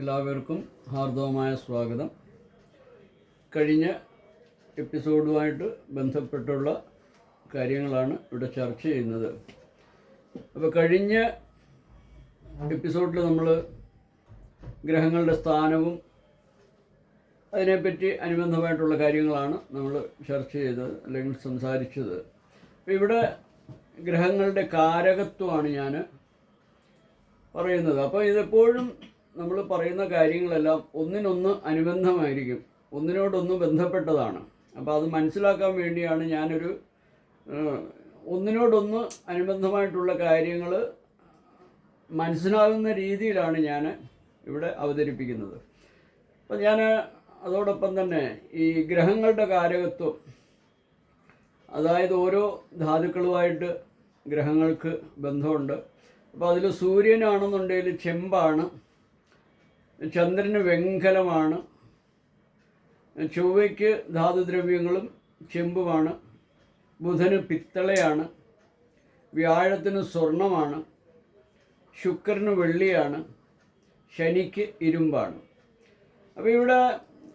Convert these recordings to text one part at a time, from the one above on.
എല്ലാവർക്കും ഹാർദവമായ സ്വാഗതം. കഴിഞ്ഞ എപ്പിസോഡുമായിട്ട് ബന്ധപ്പെട്ടുള്ള കാര്യങ്ങളാണ് ഇവിടെ ചർച്ച ചെയ്യുന്നത്. അപ്പോൾ കഴിഞ്ഞ എപ്പിസോഡിൽ നമ്മൾ ഗ്രഹങ്ങളുടെ സ്ഥാനവും അതിനെപ്പറ്റി അനുബന്ധമായിട്ടുള്ള കാര്യങ്ങളാണ് നമ്മൾ ചർച്ച ചെയ്തത് അല്ലെങ്കിൽ സംസാരിച്ചത്. ഇവിടെ ഗ്രഹങ്ങളുടെ കാരകത്വമാണ് ഞാൻ പറയുന്നത്. അപ്പോൾ ഇതെപ്പോഴും നമ്മൾ പറയുന്ന കാര്യങ്ങളെല്ലാം ഒന്നിനൊന്ന് അനുബന്ധമായിരിക്കും. ഒന്നിനോടൊന്ന് ബന്ധപ്പെട്ടതാണ്. അപ്പോൾ അത് മനസ്സിലാക്കാൻ വേണ്ടിയാണ് ഞാനൊരു ഒന്നിനോടൊന്ന് അനുബന്ധമായിട്ടുള്ള കാര്യങ്ങൾ മനസ്സിലാകുന്ന രീതിയിലാണ് ഞാൻ ഇവിടെ അവതരിപ്പിക്കുന്നത്. അപ്പം ഞാൻ അതോടൊപ്പം തന്നെ ഈ ഗ്രഹങ്ങളുടെ കാരകത്വം അതായത് ഓരോ ധാതുക്കളുമായിട്ട് ഗ്രഹങ്ങൾക്ക് ബന്ധമുണ്ട്. അപ്പോൾ അതിൽ സൂര്യനാണെന്നുണ്ടെങ്കിൽ ചെമ്പാണ് ചന്ദ്രന് വെങ്കലമാണ്. ചൊവ്വയ്ക്ക് ധാതുദ്രവ്യങ്ങളും ചെമ്പുമാണ്. ബുധന് പിത്തളയാണ്. വ്യാഴത്തിന് സ്വർണമാണ്. ശുക്രന് വെള്ളിയാണ്. ശനിക്ക് ഇരുമ്പാണ്. അപ്പോൾ ഇവിടെ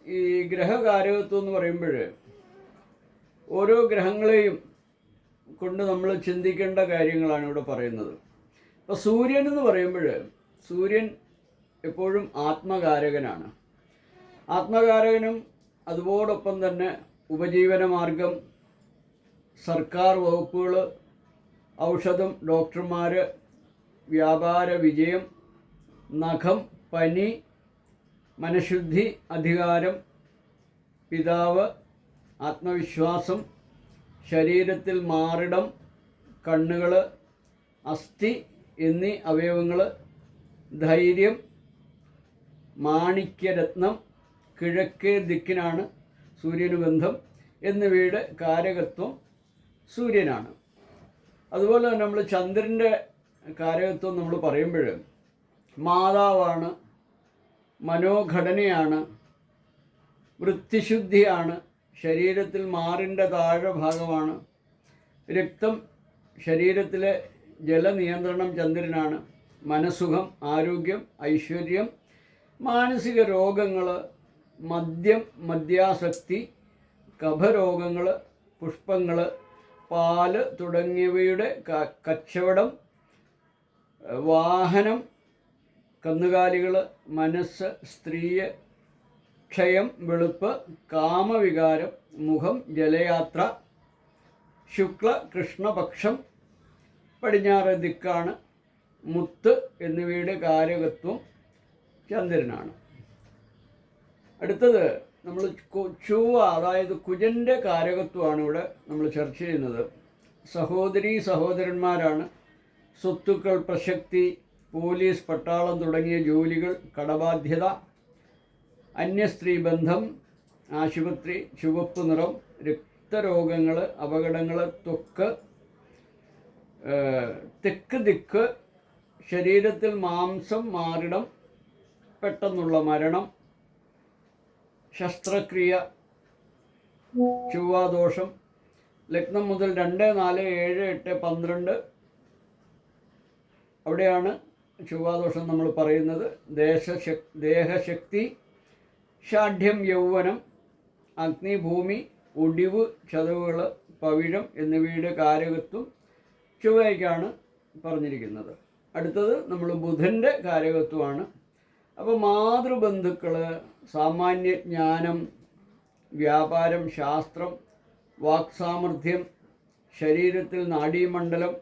ഈ ഗ്രഹകാരകത്വം എന്ന് പറയുമ്പോൾ ഓരോ ഗ്രഹങ്ങളെയും കൊണ്ട് നമ്മൾ ചിന്തിക്കേണ്ട കാര്യങ്ങളാണ് ഇവിടെ പറയുന്നത്. അപ്പോൾ സൂര്യൻ എന്ന് പറയുമ്പോൾ സൂര്യൻ എപ്പോഴും ആത്മകാരകനാണ്. ആത്മകാരകനും അതോടൊപ്പം തന്നെ ഉപജീവന മാർഗം സർക്കാർ വകുപ്പുകൾ ഔഷധം ഡോക്ടർമാർ വ്യാപാര വിജയം നഖം പനി മനഃശുദ്ധി അധികാരം പിതാവ് ആത്മവിശ്വാസം ശരീരത്തിൽ മാറിടം കണ്ണുകൾ അസ്ഥി എന്നീ അവയവങ്ങൾ ധൈര്യം മാണിക്യരത്നം കിഴക്കേ ദിക്കിനാണ് സൂര്യന് ബന്ധം എന്നിവയുടെ കാരകത്വം സൂര്യനാണ്. അതുപോലെ തന്നെ നമ്മൾ ചന്ദ്രന്റെ കാരകത്വം നമ്മൾ പറയുമ്പോൾ മാതാവാണ് മനോഘടനയാണ് വൃത്തിശുദ്ധിയാണ് ശരീരത്തിൽ മാറിന്റെ താഴെ ഭാഗമാണ് രക്തം ശരീരത്തിലെ ജലനിയന്ത്രണം ചന്ദ്രനാണ് മനസുഖം ആരോഗ്യം ഐശ്വര്യം മാനസിക രോഗങ്ങൾ മദ്യം മദ്യാസക്തി കഫരോഗങ്ങൾ പുഷ്പങ്ങൾ പാൽ തുടങ്ങിയവയുടെ കച്ചവടം വാഹനം കന്നുകാലികൾ മനസ്സ് സ്ത്രീയെ ക്ഷയം വെളുപ്പ് കാമവികാരം മുഖം ജലയാത്ര ശുക്ല കൃഷ്ണപക്ഷം പടിഞ്ഞാറ് ദിക്കാണ് മുത്ത് എന്നിവയുടെ കാരകത്വം ചന്ദ്രനാണ്. അടുത്തത് നമ്മൾ ചൊവ്വ അതായത് കുജന്റെ കാരകത്വമാണ് ഇവിടെ നമ്മൾ ചർച്ച ചെയ്യുന്നത്. സഹോദരീ സഹോദരന്മാരാണ്. സ്വത്തുക്കൾ പ്രശക്തി പോലീസ് പട്ടാളം തുടങ്ങിയ ജോലികൾ കടബാധ്യത അന്യസ്ത്രീ ബന്ധം ആശുപത്രി ചുവപ്പ് നിറം രക്തരോഗങ്ങൾ അപകടങ്ങൾ ത്വക്ക് ഏഹ്, തെക്ക് ദിക്ക് ശരീരത്തിൽ മാംസം മാറിടം പെട്ടെന്നുള്ള മരണം ശസ്ത്രക്രിയ ചൊവ്വാദോഷം ലഗ്നം മുതൽ രണ്ട് നാല് ഏഴ് എട്ട് പന്ത്രണ്ട്. അവിടെയാണ് ചൊവ്വാദോഷം നമ്മൾ പറയുന്നത്. ദേശശക് ദേഹശക്തി ഷാഠ്യം യൗവനം അഗ്നിഭൂമി ഒടിവ് ചതവുകൾ പവിഴം എന്നിവയുടെ കാരകത്വം ചൊവ്വയ്ക്കാണ് പറഞ്ഞിരിക്കുന്നത്. അടുത്തത് നമ്മൾ ബുധന്റെ കാരകത്വമാണ്. അപ്പോൾ മാതൃബന്ധുക്കൾ സാമാന്യ ജ്ഞാനം വ്യാപാരം ശാസ്ത്രം വാക്സാമർഥ്യം ശരീരത്തിൽ നാഡീമണ്ഡലം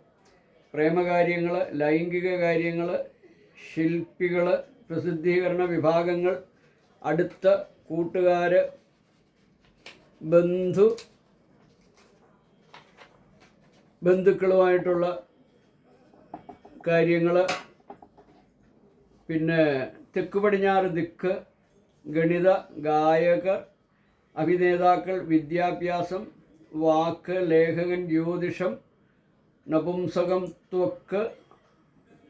പ്രേമകാര്യങ്ങൾ ലൈംഗിക കാര്യങ്ങൾ ശില്പികൾ പ്രസിദ്ധീകരണ വിഭാഗങ്ങൾ അടുത്ത കൂട്ടുകാർ ബന്ധു ബന്ധുക്കളുമായിട്ടുള്ള കാര്യങ്ങൾ പിന്നെ തെക്ക് പടിഞ്ഞാറ് ദിക്ക് ഗണിത ഗായകർ അഭിനേതാക്കൾ വിദ്യാഭ്യാസം വാക്ക് ലേഖകൻ ജ്യോതിഷം നപുംസകം ത്വക്ക്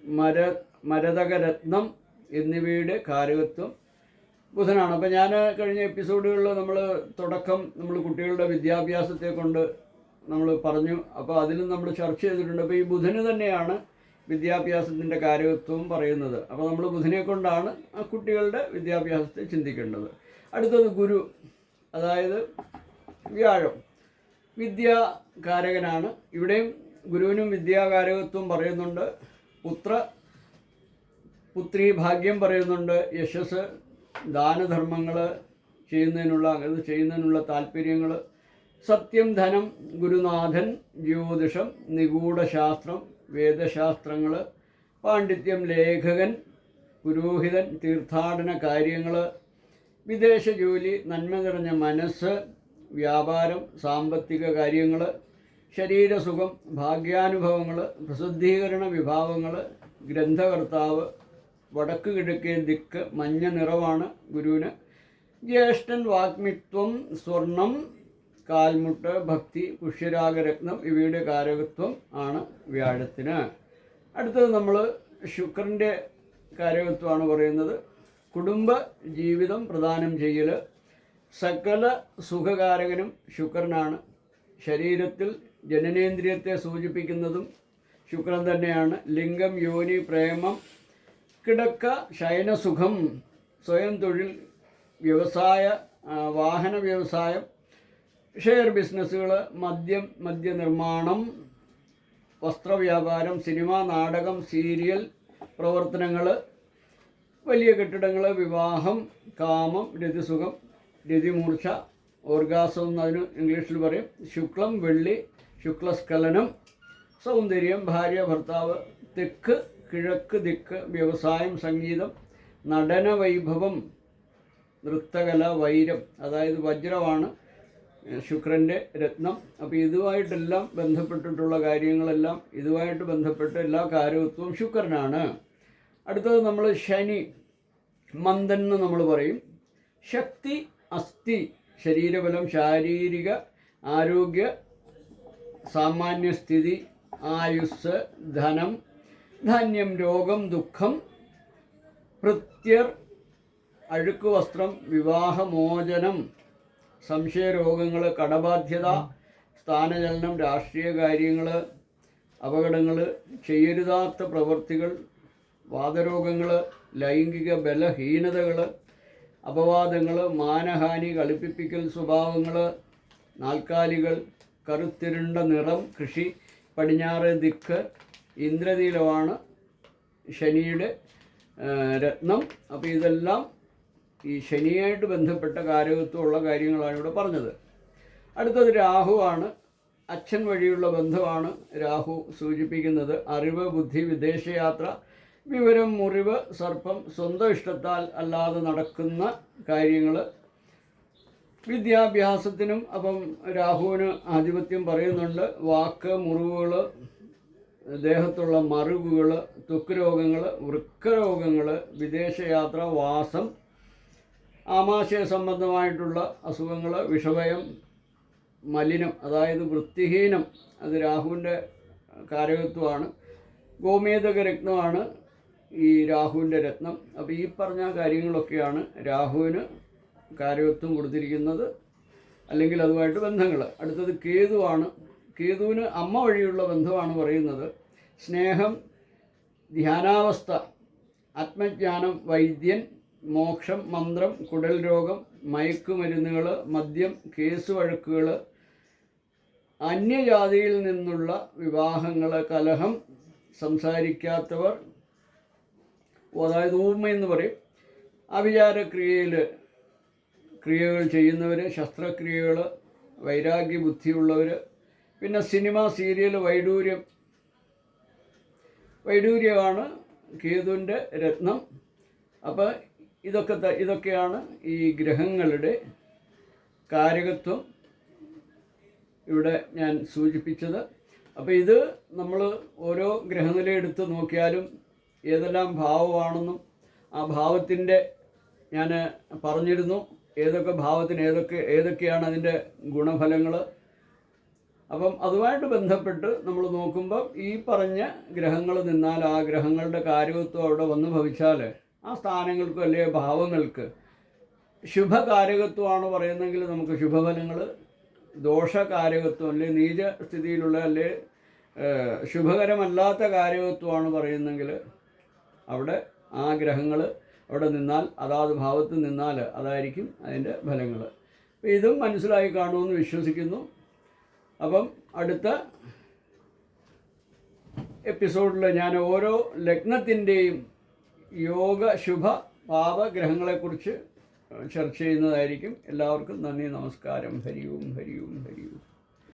മര മരതകരത്നം എന്നിവയുടെ കാരകത്വം ബുധനാണ്. അപ്പോൾ ഞാൻ കഴിഞ്ഞ എപ്പിസോഡുകളിൽ നമ്മൾ തുടക്കം നമ്മൾ കുട്ടികളുടെ വിദ്യാഭ്യാസത്തെ കൊണ്ട് നമ്മൾ പറഞ്ഞു. അപ്പോൾ അതിലും നമ്മൾ ചർച്ച ചെയ്തിട്ടുണ്ട്. അപ്പോൾ ഈ ബുധന് തന്നെയാണ് വിദ്യാഭ്യാസത്തിന്റെ കാര്യത്വവും പറയുന്നത്. അപ്പോൾ നമ്മൾ ബുധനെ കൊണ്ടാണ് ആ കുട്ടികളുടെ വിദ്യാഭ്യാസത്തെ ചിന്തിക്കേണ്ടത്. അടുത്തത് ഗുരു അതായത് വ്യാഴം. വിദ്യാകാരകനാണ്. ഇവിടെയും ഗുരുവിനും വിദ്യാകാരകത്വം പറയുന്നുണ്ട്. പുത്ര പുത്രി ഭാഗ്യം പറയുന്നുണ്ട്. യശസ് ദാനധർമ്മങ്ങൾ ചെയ്യുന്നതിനുള്ള അത് ചെയ്യുന്നതിനുള്ള താല്പര്യങ്ങൾ സത്യം ധനം ഗുരുനാഥൻ ജ്യോതിഷം നിഗൂഢശാസ്ത്രം വേദശാസ്ത്രങ്ങൾ പാണ്ഡിത്യം ലേഖകൻ പുരോഹിതൻ തീർത്ഥാടന കാര്യങ്ങൾ വിദേശ ജോലി നന്മ നിറഞ്ഞ മനസ്സ് വ്യാപാരം സാമ്പത്തിക കാര്യങ്ങൾ ശരീരസുഖം ഭാഗ്യാനുഭവങ്ങൾ പ്രസിദ്ധീകരണ വിഭാവങ്ങൾ ഗ്രന്ഥകർത്താവ് വടക്ക് കിഴക്കേ ദിക്ക് മഞ്ഞ നിറമാണ് ഗുരുവിന്. ജ്യേഷ്ഠൻ വാഗ്മിത്വം സ്വർണം കാൽമുട്ട് ഭക്തി പുഷ്യരാഗരത്നം ഇവയുടെ കാരകത്വം ആണ് വ്യാഴത്തിന്. അടുത്തത് നമ്മൾ ശുക്രന്റെ കാരകത്വമാണ് പറയുന്നത്. കുടുംബ ജീവിതം പ്രദാനം ചെയ്യൽ സകല സുഖകാരകനും ശുക്രനാണ്. ശരീരത്തിൽ ജനനേന്ദ്രിയത്തെ സൂചിപ്പിക്കുന്നതും ശുക്രൻ തന്നെയാണ്. ലിംഗം യോനി പ്രേമം കിടക്ക ശയനസുഖം സ്വയം തൊഴിൽ വ്യവസായ വാഹന വ്യവസായം ഷെയർ ബിസിനസ്സുകൾ മദ്യം മദ്യനിർമ്മാണം വസ്ത്രവ്യാപാരം സിനിമ നാടകം സീരിയൽ പ്രവർത്തനങ്ങൾ വലിയ കെട്ടിടങ്ങൾ വിവാഹം കാമം രതിസുഖം രതിമൂർച്ച ഓർഗാസം എന്നതിന് ഇംഗ്ലീഷിൽ പറയും. ശുക്ലം വെള്ളി ശുക്ലസ്ഖലനം സൗന്ദര്യം ഭാര്യ ഭർത്താവ് തെക്ക് കിഴക്ക് ദിക്ക് വ്യവസായം സംഗീതം നടന വൈഭവം നൃത്തകല വൈരം അതായത് വജ്രമാണ് ശുക്രന്റെ രത്നം. അപ്പോൾ ഇതുമായിട്ടെല്ലാം ബന്ധപ്പെട്ടിട്ടുള്ള കാര്യങ്ങളെല്ലാം ഇതുമായിട്ട് ബന്ധപ്പെട്ട എല്ലാ കാരകത്വവും ശുക്രനാണ്. അടുത്തത് നമ്മൾ ശനി മന്ദൻ എന്ന് നമ്മൾ പറയും. ശക്തി അസ്ഥി ശരീരബലം ശാരീരിക ആരോഗ്യ സാമാന്യസ്ഥിതി ആയുസ് ധനം ധാന്യം രോഗം ദുഃഖം ഭൃത്യർ അഴുക്ക് വസ്ത്രം വിവാഹമോചനം സംശയരോഗങ്ങൾ കടബാധ്യത സ്ഥാനചലനം രാഷ്ട്രീയ കാര്യങ്ങൾ അപകടങ്ങൾ ചെയ്യരുതാത്ത പ്രവൃത്തികൾ വാദരോഗങ്ങൾ ലൈംഗിക ബലഹീനതകൾ അപവാദങ്ങൾ മാനഹാനി കളിപ്പിപ്പിക്കൽ സ്വഭാവങ്ങൾ നാൽക്കാലികൾ കറുത്തിരുണ്ട നിറം കൃഷി പടിഞ്ഞാറ് ദിക്ക് ഇന്ദ്രനീലമാണ് ശനിയുടെ രത്നം. അപ്പോൾ ഇതെല്ലാം ഈ ശനിയായിട്ട് ബന്ധപ്പെട്ട കാരകത്വമുള്ള കാര്യങ്ങളാണ് ഇവിടെ പറഞ്ഞത്. അടുത്തത് രാഹുവാണ് അച്ഛൻ വഴിയുള്ള ബന്ധമാണ് രാഹു സൂചിപ്പിക്കുന്നത്. അറിവ് ബുദ്ധി വിദേശയാത്ര വിവരം മുറിവ് സർപ്പം സ്വന്തം ഇഷ്ടത്താൽ അല്ലാതെ നടക്കുന്ന കാര്യങ്ങൾ. വിദ്യാഭ്യാസത്തിനും അപ്പം രാഹുവിന് ആധിപത്യം പറയുന്നുണ്ട്. വാക്ക് മുറിവുകൾ ദേഹത്തുള്ള മറിവുകൾ ത്വക്ക് രോഗങ്ങൾ വൃക്കരോഗങ്ങൾ വിദേശയാത്ര വാസം ആമാശയ സംബന്ധമായിട്ടുള്ള അസുഖങ്ങൾ വിഷമയം മലിനം അതായത് വൃത്തിഹീനം അത് രാഹുവിന്റെ കാരകത്വമാണ്. ഗോമേതക രത്നമാണ് ഈ രാഹുവിന്റെ രത്നം. അപ്പോൾ ഈ പറഞ്ഞ കാര്യങ്ങളൊക്കെയാണ് രാഹുവിന് കാരകത്വം കൊടുത്തിരിക്കുന്നത്. അല്ലെങ്കിൽ അതുമായിട്ട് ബന്ധങ്ങൾ. അടുത്തത് കേതുവാണ്. കേതുവിന് അമ്മ വഴിയുള്ള ബന്ധമാണ് പറയുന്നത്. സ്നേഹം ധ്യാനാവസ്ഥ ആത്മജ്ഞാനം വൈദ്യൻ മോക്ഷം മന്ത്രം കുടൽ രോഗം മയക്കുമരുന്നുകൾ മദ്യം കേസ് വഴക്കുകൾ അന്യജാതിയിൽ നിന്നുള്ള വിവാഹങ്ങൾ കലഹം സംസാരിക്കാത്തവർ അതായത് ഊമ എന്ന് പറയും. അവിചാരക്രിയയിൽ ക്രിയകൾ ചെയ്യുന്നവർ ശസ്ത്രക്രിയകൾ വൈരാഗ്യ ബുദ്ധിയുള്ളവർ പിന്നെ സിനിമ സീരിയൽ വൈഡൂര്യം. വൈഡൂര്യമാണ് കേതുവിന്റെ രത്നം. അപ്പോൾ ഇതൊക്കെ ഇതൊക്കെയാണ് ഈ ഗ്രഹങ്ങളുടെ കാരകത്വം ഇവിടെ ഞാൻ സൂചിപ്പിച്ചത്. അപ്പോൾ ഇത് നമ്മൾ ഓരോ ഗ്രഹനില എടുത്ത് നോക്കിയാലും ഏതെല്ലാം ഭാവമാണെന്നും ആ ഭാവത്തിന്റെ ഞാൻ പറഞ്ഞിരുന്നു. ഏതൊക്കെ ഭാവത്തിന് ഏതൊക്കെ ഏതൊക്കെയാണ് അതിന്റെ ഗുണഫലങ്ങൾ അപ്പം അതുമായിട്ട് ബന്ധപ്പെട്ട് നമ്മൾ നോക്കുമ്പോൾ ഈ പറഞ്ഞ ഗ്രഹങ്ങൾ നിന്നാൽ ആ ഗ്രഹങ്ങളുടെ കാര്യത്വം അവിടെ വന്നു ഭവിച്ചാൽ ആ സ്ഥാനങ്ങൾക്ക് അല്ലെ ഭാവങ്ങൾക്ക്? ശുഭകാരകത്വമാണ് പറയുന്നതെങ്കിൽ നമുക്ക് ശുഭഫലങ്ങൾ ദോഷകാരകത്വം അല്ലെ നീച സ്ഥിതിയിലുള്ള അല്ലെ ശുഭകരമല്ലാത്ത കാര്യത്വമാണ് പറയുന്നെങ്കിൽ അവിടെ ആ ഗ്രഹങ്ങൾ അവിടെ നിന്നാൽ അതാത് ഭാവത്ത് നിന്നാൽ അതായിരിക്കും അതിന്റെ ഫലങ്ങൾ അപ്പം ഇതും മനസ്സിലായി കാണുമെന്ന് വിശ്വസിക്കുന്നു. അപ്പം അടുത്ത എപ്പിസോഡിൽ ഞാൻ ഓരോ ലഗ്നത്തിന്റെയും യോഗ ശുഭ പാപഗ്രഹങ്ങളെക്കുറിച്ച് ചർച്ച ചെയ്യുന്നതായിരിക്കും. എല്ലാവർക്കും നന്ദി നമസ്കാരം. ഹരിയും ഹരിയും ഹരിയും